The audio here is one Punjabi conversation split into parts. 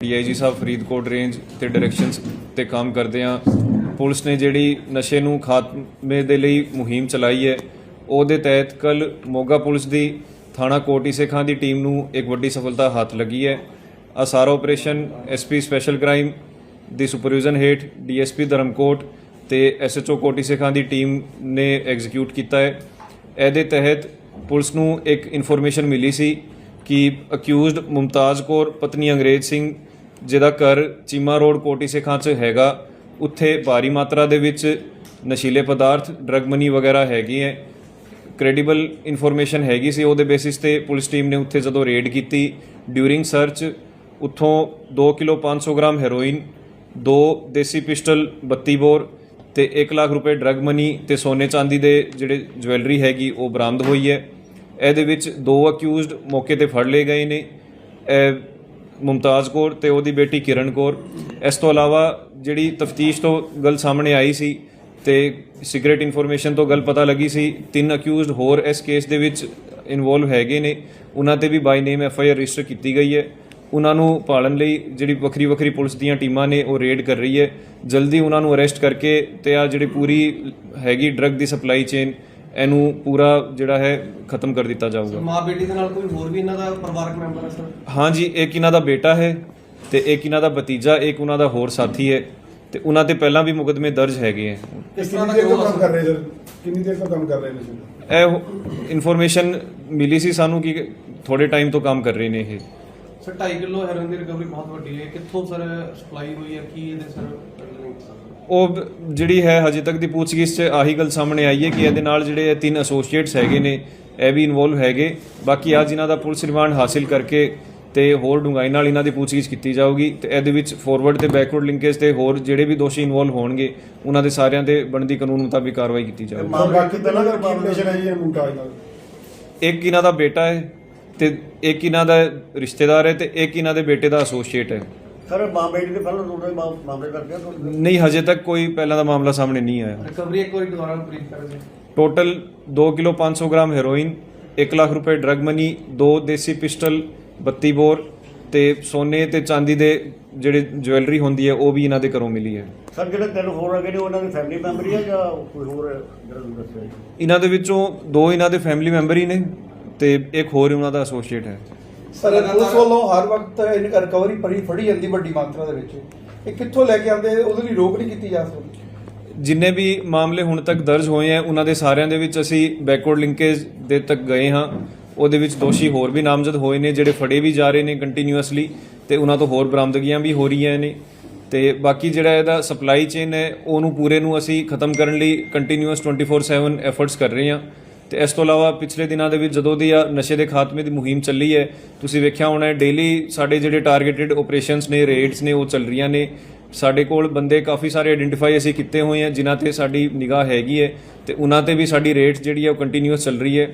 ਡੀਆਈਜੀ ਸਾਹਿਬ ਫਰੀਦਕੋਟ ਰੇਂਜ ਤੇ ਡਾਇਰੈਕਸ਼ਨਸ ਤੇ ਕੰਮ ਕਰਦੇ ਆ ਪੁਲਿਸ ਨੇ ਜਿਹੜੀ ਨਸ਼ੇ ਨੂੰ ਖਾਤਮੇ ਦੇ ਲਈ ਮੁਹਿੰਮ ਚਲਾਈ ਹੈ, ਉਹਦੇ ਤਹਿਤ ਕੱਲ ਮੋਗਾ ਪੁਲਿਸ ਦੀ ਥਾਣਾ ਕੋਟੀ ਸੇਖਾਂ ਦੀ ਟੀਮ ਨੂੰ ਇੱਕ ਵੱਡੀ ਸਫਲਤਾ ਹੱਥ ਲੱਗੀ ਹੈ। ਆ ਸਾਰਾ ਆਪਰੇਸ਼ਨ ਐਸਪੀ ਸਪੈਸ਼ਲ ਕ੍ਰਾਈਮ ਦੀ ਸੁਪਰਵਿਜ਼ਨ ਹੇਠ ਡੀਐਸਪੀ ਧਰਮਕੋਟ ਤੇ ਐਸਐਚਓ ਕੋਟੀ ਸੇਖਾਂ ਦੀ ਟੀਮ ਨੇ ਐਗਜ਼ੀਕਿਊਟ ਕੀਤਾ ਹੈ। ਇਹਦੇ ਤਹਿਤ ਪੁਲਿਸ ਨੂੰ ਇੱਕ ਇਨਫੋਰਮੇਸ਼ਨ ਮਿਲੀ ਸੀ ਕਿ ਅਕਿਊਜ਼ਡ ਮੁਮਤਾਜ਼ ਕੌਰ, ਪਤਨੀ ਅੰਗਰੇਜ਼ ਸਿੰਘ ਜਿਹਦਾ ਘਰ ਚੀਮਾ ਰੋਡ ਕੋਟੀ ਸਿੱਖਾਂ 'ਚ ਹੈਗਾ, ਉੱਥੇ ਭਾਰੀ ਮਾਤਰਾ ਦੇ ਵਿੱਚ ਨਸ਼ੀਲੇ ਪਦਾਰਥ ਡਰਗ ਮਨੀ ਵਗੈਰਾ ਹੈਗੀ ਹੈ ਕ੍ਰੈਡੀਬਲ ਇਨਫੋਰਮੇਸ਼ਨ ਹੈਗੀ ਸੀ, ਉਹਦੇ ਬੇਸਿਸ ਤੇ ਪੁਲਿਸ ਟੀਮ ਨੇ ਉੱਥੇ ਜਦੋਂ ਰੇਡ ਕੀਤੀ ਡਿਊਰਿੰਗ ਸਰਚ ਉੱਥੋਂ 2 ਕਿਲੋ 500 ਗ੍ਰਾਮ ਹੈਰੋਇਨ ਦੋ ਦੇਸੀ ਪਿਸਟਲ 32 ਬੋਰ ਤੇ 1 ਲੱਖ ਰੁਪਏ ਡਰਗ ਮਨੀ ਤੇ ਸੋਨੇ ਚਾਂਦੀ ਦੇ ਜਿਹੜੇ ਜਵੈਲਰੀ ਹੈਗੀ, ਉਹ ਬਰਾਮਦ ਹੋਈ ਹੈ ਇਹਦੇ ਵਿੱਚ ਦੋ ਅਕਿਊਜ਼ਡ ਮੌਕੇ ਤੇ ਫੜ ਲਏ ਗਏ ਨੇ। ਮੁਮਤਾਜ਼ ਕੌਰ ਤੇ ਉਹਦੀ ਬੇਟੀ ਕਿਰਨ ਕੌਰ। ਇਸ ਤੋਂ ਇਲਾਵਾ ਜਿਹੜੀ ਤਫਤੀਸ਼ ਤੋਂ ਗੱਲ ਸਾਹਮਣੇ ਆਈ ਸੀ ਤੇ ਸਿਗਰਟ ਇਨਫੋਰਮੇਸ਼ਨ ਤੋਂ ਗੱਲ ਪਤਾ ਲੱਗੀ ਸੀ, ਤਿੰਨ ਅਕਿਊਜ਼ਡ ਹੋਰ ਇਸ ਕੇਸ ਦੇ ਵਿੱਚ ਇਨਵੋਲਵ ਹੈਗੇ ਨੇ। ਉਹਨਾਂ ਤੇ ਵੀ by name F I R register ਕੀਤੀ ਗਈ ਹੈ। ਉਹਨਾਂ ਨੂੰ ਪਾਲਣ ਲਈ ਜਿਹੜੀ ਵੱਖਰੀ ਵੱਖਰੀ ਪੁਲਿਸ ਦੀਆਂ ਟੀਮਾਂ ਨੇ, ਉਹ ਰੇਡ ਕਰ ਰਹੀ ਹੈ। ਜਲਦੀ ਉਹਨਾਂ ਨੂੰ ਅਰੈਸਟ ਕਰਕੇ ਤੇ ਆ ਜਿਹੜੀ ਪੂਰੀ ਹੈਗੀ ਡਰੱਗ ਦੀ ਸਪਲਾਈ ਚੇਨ ਇਹਨੂੰ ਪੂਰਾ ਜਿਹੜਾ ਹੈ ਖਤਮ ਕਰ ਦਿੱਤਾ ਜਾਊਗਾ। ਮਾਂ ਬੇਟੀ ਦੇ ਨਾਲ ਕੋਈ ਹੋਰ ਵੀ ਇਹਨਾਂ ਦਾ ਪਰਿਵਾਰਕ ਮੈਂਬਰ ਹੈ ਸਰ? ਹਾਂਜੀ ਇੱਕ ਇਹਨਾਂ ਦਾ ਬੇਟਾ ਹੈ ਤੇ ਇੱਕ ਇਹਨਾਂ ਦਾ ਭਤੀਜਾ ਇੱਕ ਉਹਨਾਂ ਦਾ ਹੋਰ ਸਾਥੀ ਹੈ ਤੇ ਉਹਨਾਂ ਤੇ ਪਹਿਲਾਂ ਵੀ ਮੁਕਦਮੇ ਦਰਜ ਹੈਗੇ ਹੈ। ਕਿਸ ਤਰ੍ਹਾਂ ਕਿੰਨੀ ਦਾ ਦੇਰ ਤੋਂ ਗੋਲ ਕੰਮ ਕਰ ਰਹੇ ਸਰ ਕਿੰਨੀ ਦੇਰ ਤੋਂ ਕੰਮ ਕਰ ਰਹੇ ਨੇ ਸਰ? ਇਹ ਇਨਫੋਰਮੇਸ਼ਨ ਮਿਲੀ ਸੀ ਸਾਨੂੰ ਕਿ ਥੋੜੇ ਟਾਈਮ ਤੋਂ ਕੰਮ ਕਰ ਰਹੇ ਨੇ ਇਹ। ਸਰ 2.5 ਕਿਲੋ ਹੈਰੋਇਨ ਦੀ ਰਿਕਵਰੀ ਬਹੁਤ ਵੱਡੀ ਹੈ। ਕਿੱਥੋਂ ਸਰ ਸਪਲਾਈ ਹੋਈ ਹੈ? ਕੀ ਇਹਦੇ ਸਰ? ਉਹ ਜਿਹੜੀ ਹੈ ਹਜੇ ਤੱਕ ਦੀ ਪੁੱਛਗਿੱਛ 'ਚ ਆਹੀ ਗੱਲ ਸਾਹਮਣੇ ਆਈ ਹੈ ਕਿ ਇਹਦੇ ਨਾਲ ਜਿਹੜੇ ਇਹ ਤਿੰਨ ਐਸੋਸੀਏਟਸ ਹੈਗੇ ਨੇ ਇਹ ਵੀ ਇਨਵੋਲਵ ਹੈਗੇ। ਬਾਕੀ ਅੱਜ ਇਹਨਾਂ ਦਾ ਪੁਲਿਸ ਰਿਮਾਂਡ ਹਾਸਿਲ ਕਰਕੇ ਤੇ ਹੋਰ ਡੂੰਘਾਈ ਨਾਲ ਇਹਨਾਂ ਦੀ ਪੁੱਛਗਿੱਛ ਕੀਤੀ ਜਾਊਗੀ ਤੇ ਇਹਦੇ ਵਿੱਚ ਫਾਰਵਰਡ ਤੇ ਬੈਕਵਰਡ ਲਿੰਕੇਜ ਤੇ ਹੋਰ ਜਿਹੜੇ ਵੀ ਦੋਸ਼ੀ ਇਨਵੋਲਵ ਹੋਣਗੇ ਉਹਨਾਂ ਦੇ ਸਾਰਿਆਂ ਤੇ ਬਣਦੀ ਕਾਨੂੰਨ ਮੁਤਾਬਿਕ ਕਾਰਵਾਈ ਕੀਤੀ ਜਾਊਗੀ। ਬਾਕੀ ਪਹਿਲਾਂ ਦਾ ਕੀ ਰਿਲੇਸ਼ਨ ਹੈ ਜੀ ਇਹ ਨਾਲ ਇੱਕ ਇਹਨਾਂ ਦਾ ਬੇਟਾ ਹੈ ਤੇ ਇੱਕ ਇਹਨਾਂ ਦਾ ਰਿਸ਼ਤੇਦਾਰ ਹੈ ਤੇ ਇੱਕ ਇਹਨਾਂ ਦੇ ਬੇਟੇ ਦਾ ਐਸੋਸੀਏਟ ਹੈ। ਸਰ ਮਾਂ ਬੇਟੀ ਦੇ ਪਹਿਲਾਂ ਦੋਨੇ ਮਾ- ਮਾਮਲੇ ਕਰਦੇ ਆ ਤੁਹਾਡੇ ਨਹੀਂ ਹਜੇ ਤੱਕ ਕੋਈ ਪਹਿਲਾਂ ਦਾ ਮਾਮਲਾ ਸਾਹਮਣੇ ਨਹੀਂ ਆਇਆ। ਰਿਕਵਰੀ ਇੱਕ ਵਾਰੀ ਦੁਬਾਰਾ ਬਰੀਫ ਕਰ ਦਿਓ। Total 2 kilo 500 gram heroin 1 lakh ਰੁਪਏ ਡਰਗ ਮਨੀ ਦੋ ਦੇਸੀ ਪਿਸਟਲ 32 ਬੋਰ ਤੇ ਸੋਨੇ ਤੇ ਚਾਂਦੀ ਦੇ ਜਿਹੜੇ ਜਵੈਲਰੀ ਹੁੰਦੀ ਹੈ ਉਹ ਵੀ ਇਹਨਾਂ ਦੇ ਘਰੋਂ ਮਿਲੀ ਹੈ। ਸਰ ਜਿਹੜੇ ਤਿੰਨ ਹੋਰ ਹੈਗੇ ਨੇ ਉਹਨਾਂ ਦੀ ਫੈਮਿਲੀ ਮੈਂਬਰ ਹੀ ਆ ਜਾਂ ਕੋਈ ਹੋਰ ਹੈ ਜਿਹੜਾ ਤੁਸੀਂ ਦੱਸਿਆ ਜੀ? ਇਹਨਾਂ ਦੇ ਵਿੱਚੋਂ ਦੋ ਇਹਨਾਂ ਦੇ ਫੈਮਿਲੀ ਮੈਂਬਰ ਹੀ ਨੇ ਤੇ ਇੱਕ ਹੋਰ ਉਹਨਾਂ ਦਾ ਐਸੋਸੀਏਟ ਹੈ। ਸਰ ਪੁਲਿਸ ਵੱਲੋਂ ਹਰ ਵਕਤ ਰਿਕਵਰੀ ਪਰੀ ਫੜੀ ਜਾਂਦੀ ਵੱਡੀ ਮਾਤਰਾ ਦੇ ਵਿੱਚ। ਇਹ ਕਿੱਥੋਂ ਲੈ ਕੇ ਆਉਂਦੇ? ਉਹਦੇ ਲਈ ਰੋਕ ਨਹੀਂ ਕੀਤੀ ਜਾ ਸਕਦੀ। ਜਿੰਨੇ ਵੀ ਮਾਮਲੇ ਹੁਣ ਤੱਕ ਦਰਜ ਹੋਏ ਆ ਉਹਨਾਂ ਦੇ ਸਾਰਿਆਂ ਦੇ ਵਿੱਚ ਅਸੀਂ ਬੈਕਵਰਡ ਲਿੰਕੇਜ ਦੇ ਤੱਕ ਗਏ ਹਾਂ। ਉਹਦੇ ਵਿੱਚ ਦੋਸ਼ੀ ਹੋਰ ਵੀ ਨਾਮਜ਼ਦ ਹੋਏ ਨੇ ਜਿਹੜੇ ਫੜੇ ਵੀ ਜਾ ਰਹੇ ਨੇ ਕੰਟੀਨਿਊਅਸਲੀ ਤੇ ਉਹਨਾਂ ਤੋਂ ਹੋਰ ਬਰਾਮਦਗੀਆਂ ਵੀ ਹੋ ਰਹੀਆਂ ਨੇ। ਤੇ ਬਾਕੀ ਜਿਹੜਾ ਇਹਦਾ ਸਪਲਾਈ ਚੇਨ ਹੈ ਉਹਨੂੰ ਪੂਰੇ ਨੂੰ ਅਸੀਂ ਖਤਮ ਕਰਨ ਲਈ ਕੰਟੀਨਿਊਅਸ 24/7 ਐਫਰਟਸ ਕਰ ਰਹੇ ਹਾਂ। ਤੇ ਇਸ ਤੋਂ ਇਲਾਵਾ ਪਿਛਲੇ ਦਿਨਾਂ ਦੇ ਵਿੱਚ ਜਦੋਂ ਦੀ ਆ ਨਸ਼ੇ ਦੇ ਖਾਤਮੇ ਦੀ ਮੁਹਿੰਮ ਚੱਲੀ ਹੈ ਤੁਸੀਂ ਵੇਖਿਆ ਹੋਣਾ ਹੈ ਡੇਲੀ ਸਾਡੇ ਜਿਹੜੇ ਟਾਰਗੇਟਡ ਆਪਰੇਸ਼ਨਸ ਨੇ ਰੇਡਸ ਨੇ ਉਹ ਚੱਲ ਰਹੀਆਂ ਨੇ। ਸਾਡੇ ਕੋਲ ਬੰਦੇ ਕਾਫੀ ਸਾਰੇ ਆਇਡੈਂਟੀਫਾਈ ਅਸੀਂ ਕੀਤੇ ਹੋਏ ਆ ਜਿਨ੍ਹਾਂ ਤੇ ਸਾਡੀ ਨਿਗਾਹ ਹੈਗੀ ਹੈ ਤੇ ਉਹਨਾਂ ਤੇ ਵੀ ਸਾਡੀ ਰੇਟ ਜਿਹੜੀ ਹੈ ਉਹ ਕੰਟੀਨਿਊਅਸ ਚੱਲ ਰਹੀ ਹੈ।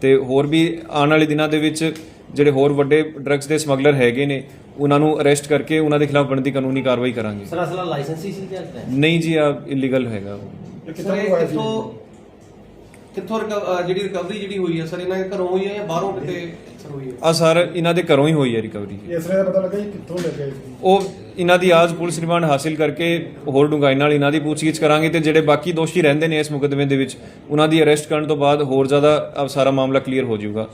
ਤੇ ਹੋਰ ਵੀ ਆਉਣ ਵਾਲੇ ਦਿਨਾਂ ਦੇ ਵਿੱਚ ਜਿਹੜੇ ਹੋਰ ਵੱਡੇ ਡਰੱਗਸ ਦੇ ਸਮਗਲਰ ਹੈਗੇ ਨੇ ਉਹਨਾਂ ਨੂੰ ਅਰੈਸਟ ਕਰਕੇ ਉਹਨਾਂ ਦੇ ਖਿਲਾਫ ਬਣਦੀ ਕਾਨੂੰਨੀ ਕਾਰਵਾਈ ਕਰਾਂਗੇ। ਸਰ ਅਸਲਾ ਲਾਇਸੈਂਸ ਹੀ ਸੀ ਨਹੀਂ ਜੀ ਆ ਇਲੀਗਲ ਹੈਗਾ ਉਹ। ਕਿੱਥੋਂ ਕਿੱਥੋਂ ਕਿੱਥੋਂ ਰਿਕਵ- ਅਹ ਜਿਹੜੀ ਰਿਕਵਰੀ ਜਿਹੜੀ ਹੋਈ ਹੈ ਸਰ ਇਹਨਾਂ ਦੇ ਘਰੋਂ ਹੋਈ ਹੈ ਜਾਂ ਬਾਹਰੋਂ ਕਿਤੇ ਸਰ ਹੋਈ ਹੈ ਆ ਸਰ ਇਹਨਾਂ ਦੇ ਘਰੋਂ ਹੀ ਹੋਈ ਹੈ ਰਿਕਵਰੀ ਇਸ ਵੇਲੇ ਪਤਾ ਲੱਗਾ ਜੀ ਕਿੱਥੋਂ ਲੱਗਾ ਸੀ ਉਹ ਇਹਨਾਂ ਦੀ ਆਜ ਪੁਲਿਸ ਰਿਮਾਂਡ ਹਾਸਿਲ ਕਰਕੇ ਹੋਰ ਡੂੰਘਾਈ ਨਾਲ ਇਹਨਾਂ ਦੀ ਪੁੱਛਗਿੱਛ ਕਰਾਂਗੇ ਤੇ ਜਿਹੜੇ ਬਾਕੀ ਦੋਸ਼ੀ ਰਹਿੰਦੇ ਨੇ ਇਸ ਮੁਕਦਮੇ ਦੇ ਵਿੱਚ ਉਹਨਾਂ ਦੀ ਅਰੈਸਟ ਕਰਨ ਤੋਂ ਬਾਅਦ ਹੋਰ ਜ਼ਿਆਦਾ ਅਬ ਸਾਰਾ ਮਾਮਲਾ ਕਲੀਅਰ ਹੋ ਜਾਊਗਾ।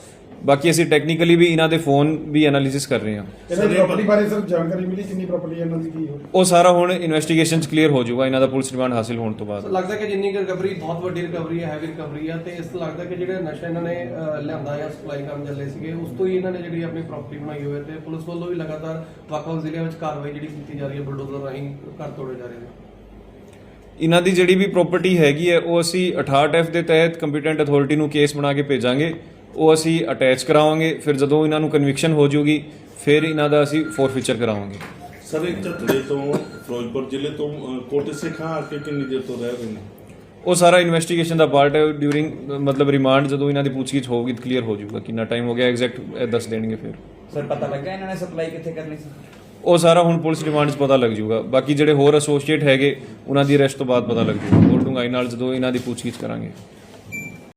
ਬਾਕੀ ਅਸੀਂ ਟੈਕਨੀਕਲੀ ਵੀ ਇਹਨਾਂ ਦੇ ਫੋਨ ਵੀ ਐਨਾਲਿਸਿਸ ਕਰ ਰਹੇ ਹਾਂ। ਇਹਨਾਂ ਦੀ ਪ੍ਰਾਪਰਟੀ ਬਾਰੇ ਸਰ ਜਾਣਕਾਰੀ ਮਿਲੀ ਕਿੰਨੀ ਪ੍ਰਾਪਰਟੀ ਇਹਨਾਂ ਦੀ ਕੀ ਹੋਈ? ਉਹ ਸਾਰਾ ਹੁਣ ਇਨਵੈਸਟੀਗੇਸ਼ਨ ਚ ਕਲੀਅਰ ਹੋ ਜਾਊਗਾ ਇਹਨਾਂ ਦਾ ਪੁਲਿਸ ਰਿਮਾਂਡ ਹਾਸਿਲ ਹੋਣ ਤੋਂ ਬਾਅਦ। ਲੱਗਦਾ ਕਿ ਜਿੰਨੀ ਰਿਕਵਰੀ ਬਹੁਤ ਵੱਡੀ ਰਿਕਵਰੀ ਹੈ ਹੈਵੀ ਰਿਕਵਰੀ ਹੈ ਤੇ ਇਸ ਤੋਂ ਲੱਗਦਾ ਕਿ ਜਿਹੜੇ ਨਸ਼ਾ ਇਹਨਾਂ ਨੇ ਅਹ, ਲਿਆਂਦਾ ਜਾਂ ਸਪਲਾਈ ਕਰਨ ਚੱਲੇ ਸੀਗੇ ਉਸ ਤੋਂ ਹੀ ਇਹਨਾਂ ਨੇ ਜਿਹੜੀ ਆਪਣੀ ਪ੍ਰਾਪਰਟੀ ਬਣਾਈ ਹੋਈ ਹੈ ਤੇ ਪੁਲਿਸ ਵੱਲੋਂ ਵੀ ਲਗਾਤਾਰ ਵੱਖ-ਵੱਖ ਜ਼ਿਲ੍ਹਿਆਂ ਵਿੱਚ ਕਾਰਵਾਈ ਜਿਹੜੀ ਕੀਤੀ ਜਾ ਰਹੀ ਹੈ ਬੁਲਡੋਜ਼ਰ ਰਾਹੀਂ ਘਰ ਤੋੜੇ ਜਾ ਰਹੇ ਨੇ। ਇਹਨਾਂ ਦੀ ਜਿਹੜੀ ਵੀ ਪ੍ਰਾਪਰਟੀ ਹੈਗੀ ਹੈ ਉਹ ਅਸੀਂ 68 ਐਫ ਦੇ ਤਹਿਤ ਕੰਪੀਟੈਂਟ ਅਥਾਰਟੀ ਨੂੰ ਕੇਸ ਬਣਾ ਕੇ ਭੇਜਾਂਗੇ। ਉਹ ਅਸੀਂ ਅਟੈਚ ਕਰਾਵਾਂਗੇ ਫਿਰ ਜਦੋਂ ਇਹਨਾਂ ਨੂੰ ਕਨਵਿਕਸ਼ਨ ਹੋ ਜਾਊਗੀ ਫਿਰ ਇਹਨਾਂ ਦਾ ਅਸੀਂ ਫੋਰਫੀਚਰ ਕਰਾਵਾਂਗੇ। ਸਰ ਇਹ ਝੱਤੜੇ ਤੋਂ ਫਿਰੋਜ਼ਪੁਰ ਜ਼ਿਲ੍ਹੇ ਤੋਂ ਅਹ, ਕੋਟੇ ਸਿੱਖਾਂ ਆ ਕੇ ਕਿੰਨੀ ਦੇਰ ਤੋਂ ਰਹਿ ਰਹੇ ਨੇ? ਉਹ ਸਾਰਾ ਇਨਵੈਸਟੀਗੇਸ਼ਨ ਦਾ ਪਾਰਟ ਹੈ ਡਿਊਰਿੰਗ ਮਤਲਬ ਰਿਮਾਂਡ ਜਦੋਂ ਇਹਨਾਂ ਦੀ ਪੁੱਛਗਿੱਛ ਹੋਊਗੀ ਕਲੀਅਰ ਹੋ ਜਾਊਗਾ ਕਿੰਨਾ ਟਾਈਮ ਹੋ ਗਿਆ ਐਗਜ਼ੈਕਟ ਦੱਸ ਦੇਣਗੇ ਫਿਰ। ਸਰ ਪਤਾ ਲੱਗਾ ਇਹਨਾਂ ਨੇ ਸਪਲਾਈ ਕਿੱਥੇ ਕਰਨੀ ਸੀ? ਉਹ ਸਾਰਾ ਹੁਣ ਪੁਲਿਸ ਰਿਮਾਂਡ 'ਚ ਪਤਾ ਲੱਗ ਜਾਊਗਾ। ਬਾਕੀ ਜਿਹੜੇ ਹੋਰ ਐਸੋਸੀਏਟ ਹੈਗੇ ਉਹਨਾਂ ਦੀ ਅਰੈਸਟ ਤੋਂ ਬਾਅਦ ਪਤਾ ਲੱਗ ਜਾਊਗਾ। ਹੋਰ ਡੂੰਘਾਈ ਨਾਲ ਜਦੋਂ ਇਹਨਾਂ ਦੀ ਪੁੱਛਗਿੱਛ ਕਰਾਂਗੇ।